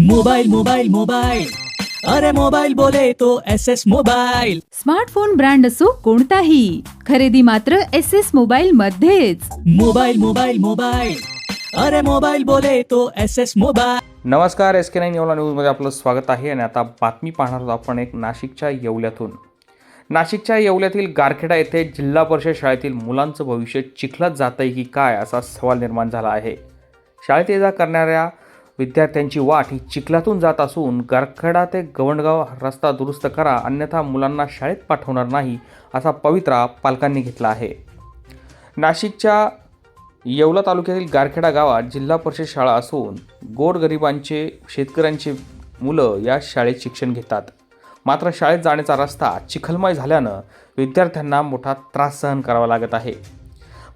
Mobile mobile mobile. अरे mobile बोले तो S S mobile. Smartphone brand असो कोणताही खरेदी मात्र एस एस मोबाईल मध्येच. Mobile mobile mobile. अरे मोबाइल बोले तो एस एस मोबाइल। नमस्कार एस के नाईन येवला न्यूजमध्ये आपलं स्वागत आहे आणि आता बातमी पाहणार आहोत आपण एक नाशिकच्या येवल्यातून. नाशिकच्या येवल्यातील गारखेडा येथे जिल्हा परिषद शाळेतील मुलांचं भविष्य चिखलात जात आहे की काय असा सवाल निर्माण झाला आहे. शाळेत ये जा करणाऱ्या विद्यार्थ्यांची वाट ही चिखलातून जात असून गारखेडा ते गवंडगाव रस्ता दुरुस्त करा अन्यथा मुलांना शाळेत पाठवणार नाही असा पवित्रा पालकांनी घेतला आहे. नाशिकच्या येवला तालुक्यातील गारखेडा गावात जिल्हा परिषद शाळा असून गोरगरिबांचे शेतकऱ्यांचे मुलं या शाळेत शिक्षण घेतात. मात्र शाळेत जाण्याचा रस्ता चिखलमय झाल्यानं विद्यार्थ्यांना मोठा त्रास सहन करावा लागत आहे.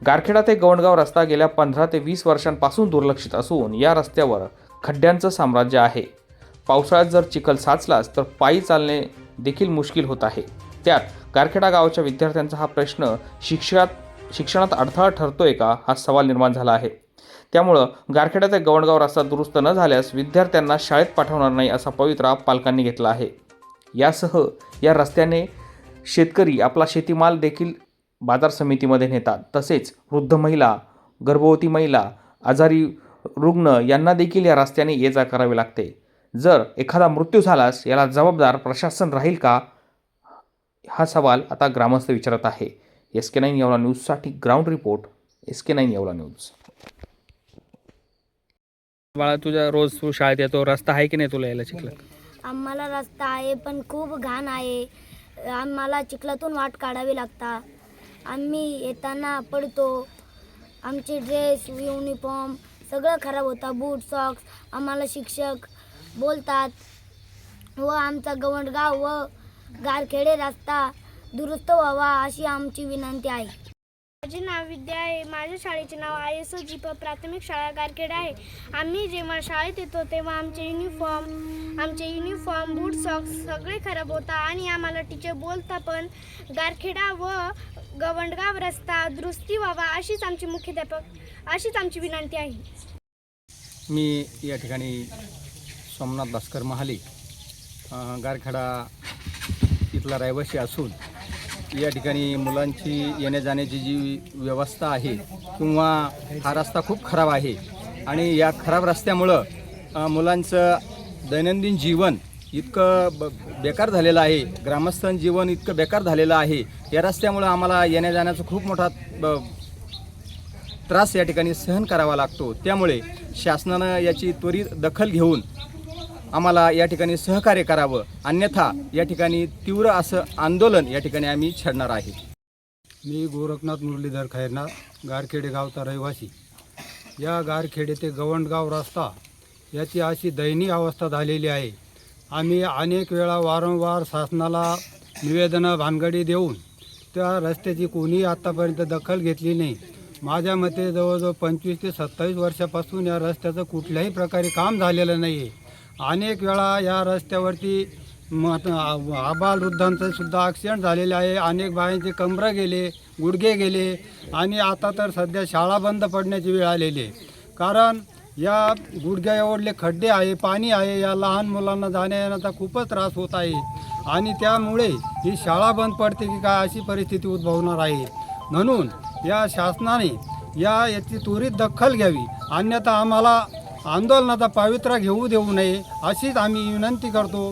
गारखेडा ते गवंडगाव रस्ता गेल्या पंधरा ते वीस वर्षांपासून दुर्लक्षित असून या रस्त्यावर खड्ड्यांचं साम्राज्य आहे. पावसाळ्यात जर चिखल साचलाच तर पायी चालणे देखील मुश्किल होत आहे. त्यात गारखेडा गावाच्या विद्यार्थ्यांचा हा प्रश्न शिक्षणात शिक्षणात अडथळा ठरतोय का? हा सवाल निर्माण झाला आहे. त्यामुळं गारखेडा ते गवंडगाव रस्ता दुरुस्त न झाल्यास विद्यार्थ्यांना शाळेत पाठवणार नाही असा पवित्रा पालकांनी घेतला आहे. यासह या रस्त्याने शेतकरी आपला शेतीमाल देखील बाजार समितीमध्ये नेतात. तसेच वृद्ध महिला गर्भवती महिला आजारी रुग्ण यांना देखील या रस्त्याने ये जा करावी लागते. जर एखादा मृत्यू झाल्यास याला जबाबदार प्रशासन राहील का? हा सवाल आता ग्रामस्थ विचारत आहे. एस के नाईन येवला न्यूजसाठी ground report S K nine Yeola news. बाळा तुझ्या रोज तू शाळेत येतो रस्ता आहे की नाही तुला यायला चिखलात? आम्हाला रस्ता आहे पण खूप घाण आहे. आम्हाला चिखलातून वाट काढावी लागता. आम्ही येताना पडतो. आमचे ड्रेस युनिफॉर्म सगळं खराब होतं. बूट सॉक्स आम्हाला शिक्षक बोलतात व आमचा गवंडगाव व गारखेडे रस्ता दुरुस्त व्हावा अशी आमची विनंती आहे. माझे नाव विद्या आहे. माझ्या शाळेचे नाव आय एस ओ जी प प्राथमिक शाळा गारखेडा आहे. आम्ही जेव्हा शाळेत येतो तेव्हा आमचे युनिफॉर्म आमचे युनिफॉर्म बूट सॉक्स सगळे खराब होता आणि आम्हाला टीचर बोलता पण गारखेडा व गवंडगाव रस्ता दुरुस्ती व्हावा अशीच आमची मुख्याध्यापक अशीच आमची विनंती आहे. मी या ठिकाणी सोमनाथ भास्कर महाले अं, गारखेडा इथला रहिवासी असून या ठिकाणी मुलांची येण्या जाण्याची जी व्यवस्था आहे किंवा हा रस्ता खूप खराब आहे आणि या खराब रस्त्यामुळं मुलांचं दैनंदिन जीवन इतकं ब बेकार झालेलं आहे. ग्रामस्थान जीवन इतकं बेकार झालेलं आहे. या रस्त्यामुळं आम्हाला येण्या जाण्याचा खूप मोठा ब त्रास या ठिकाणी सहन करावा लागतो. त्यामुळे शासनानं याची त्वरित दखल घेऊन आम्हाला या ठिकाणी सहकार्य करावं. अन्यथा या ठिकाणी तीव्र असं आंदोलन या ठिकाणी आम्ही छेडणार आहे. मी गोरखनाथ मुरलीधर खैरना गारखेडे गावचा रहिवासी. या गारखेडे ते गवंडगाव रस्ता याची अशी दयनीय अवस्था झालेली आहे. आम्ही अनेक वेळा वारंवार शासनाला निवेदनं भानगडी देऊन त्या रस्त्याची कोणीही आत्तापर्यंत दखल घेतली नाही. माझ्या मते जवळजवळ पंचवीस ते सत्तावीस वर्षापासून या रस्त्याचं कुठल्याही प्रकारे काम झालेलं नाही आहे अनेक वेळा या रस्त्यावरती मत आबाल सुद्धा ॲक्सिडेंट झालेले आहे. अनेक बायांचे कमरं गेले गुडघे गेले आणि आता तर सध्या शाळा बंद पडण्याची वेळ आलेली आहे. कारण या गुडघ्या एवढले खड्डे आहे पाणी आहे या लहान मुलांना जाण्या येण्याचा खूपच त्रास होत आहे. आणि त्यामुळे ही शाळा बंद पडते की काय अशी परिस्थिती उद्भवणार आहे. म्हणून या शासनाने या याची त्वरित दखल घ्यावी. अन्यथा आम्हाला आंदोलनाचा पावित्रा घेऊ देऊ नये अशीच आम्ही विनंती करतो.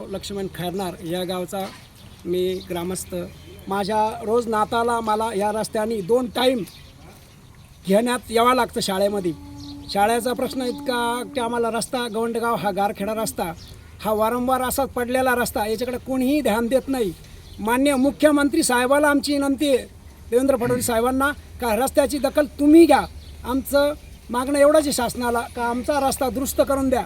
लक्ष्मण खैरनार या गावचा मी ग्रामस्थ. माझ्या रोज नाताला मला या रस्त्याने दोन टाईम घेण्यात यावं लागतं शाळेमध्ये. शाळेचा प्रश्न इतका की आम्हाला रस्ता गवंडगाव हा गारखेडा रस्ता हा वारंवार असाच पडलेला रस्ता याच्याकडे कोणीही ध्यान देत नाही. मान्य मुख्यमंत्री साहेबाला आमची विनंती आहे देवेंद्र फडणवीस साहेबांना का रस्त्याची दखल तुम्ही घ्या. आमचं मागणं एवढंच आहे शासनाला का आमचा रस्ता दुरुस्त करून द्या.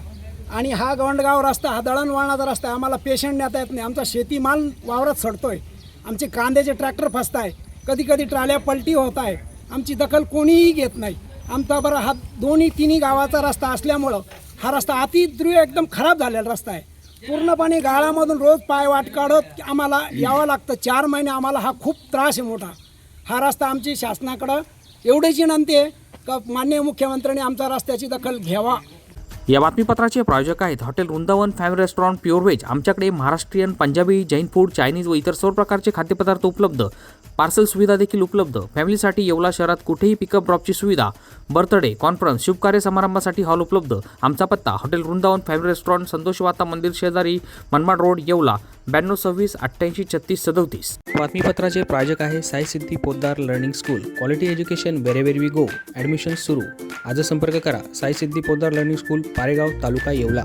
आणि हा गवंडगाव रस्ता हा दळणवळणाचा रस्ता आहे आम्हाला पेशंट नेता येत नाही. आमचा शेतीमाल वावरात सडतोय. आमचे कांद्याचे ट्रॅक्टर फसत आहे कधी कधी ट्राल्या पलटी होत आहे. आमची दखल कोणीही घेत नाही. आमचा बरं हा दोन्ही तिन्ही गावाचा रस्ता असल्यामुळं हा रस्ता अतिद्रुय एकदम खराब झालेला रस्ता आहे. पूर्णपणे गाळामधून रोज पाय वाट काढत आम्हाला यावं लागतं. चार महिने आम्हाला हा खूप त्रास आहे मोठा. हा रस्ता आमची शासनाकडं एवढीच विनंती आहे. का माननीय मुख्यमंत्र्यांनी आमचा रस्त्याची दखल घ्यावा. या बातमीपत्राचे प्रायोजक आहेत hotel Vrindavan family restaurant pure veg. आमच्याकडे महाराष्ट्रीयन पंजाबी जैन फूड चायनीज व इतर सर्व प्रकारचे खाद्यपदार्थ उपलब्ध. पार्सल सुविधा देखील उपलब्ध. फॅमिलीसाठी येवला शहरात कुठेही पिकअप ड्रॉपची सुविधा. बर्थडे कॉन्फरन्स शुभकार्य समारंभासाठी हॉल उपलब्ध. आमचा पत्ता हॉटेल वृंदावन फॅमिली रेस्टॉरंट संतोषवाता मंदिर शेजारी मनमाड रोड येवला. ब्याण्णव सव्वीस अठ्ठ्याऐंशी छत्तीस सदोतीस. बातमीपत्राचे प्रायोजक आहे Sai Siddhi Podar learning school quality education wherever we go admission सुरू. आज संपर्क करा. Sai Siddhi Podar learning school Paregaon taluka Yeola.